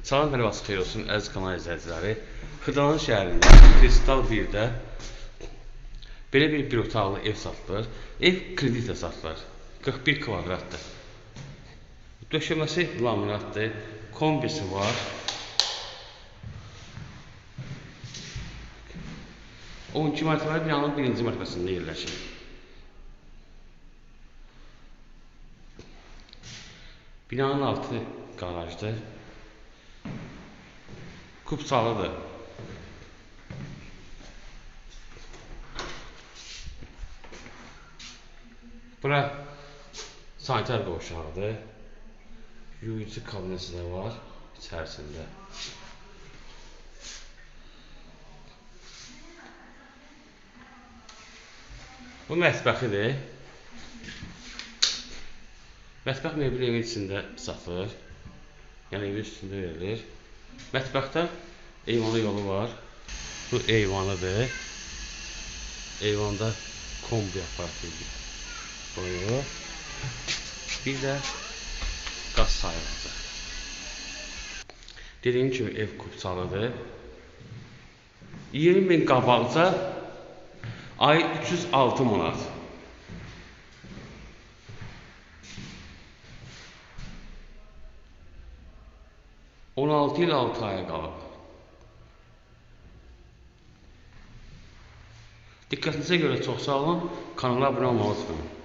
Salam hər vaxt xeyir olsun əziz kanal izləyiciləri. Xırdalan şəhərində Kristal 1-də belə bir bir otaqlı ev satılır. Ev kreditlə satılır. 41 kvadratdır. Döşəməsi laminatdır. Kombisi var. O 12 mərtəbəli binanın birinci mərtəbəsində yerləşir. Binanın altı qarajdır. Kupsalıdır. Bura sanitar qovşağıdır. Yuyucu kabineti də var içərisində. Bu mətbəxidir. Mətbəx mebeli evin içində satılır. Yəni evin üstündə verilir. Mətbəxdə eyvanlı yolu var. Bu eyvanıdır. Eyvanda kombi aparatı qoyulur. Bir də qaz sayılacaq. Dediyim kimi ev kupçalıdır. 20 min qabaqca ay 306 manat. On altı il altı aya qalıb. Diqqətinizə görə çox sağ olun. Kanala abunə unutmayın.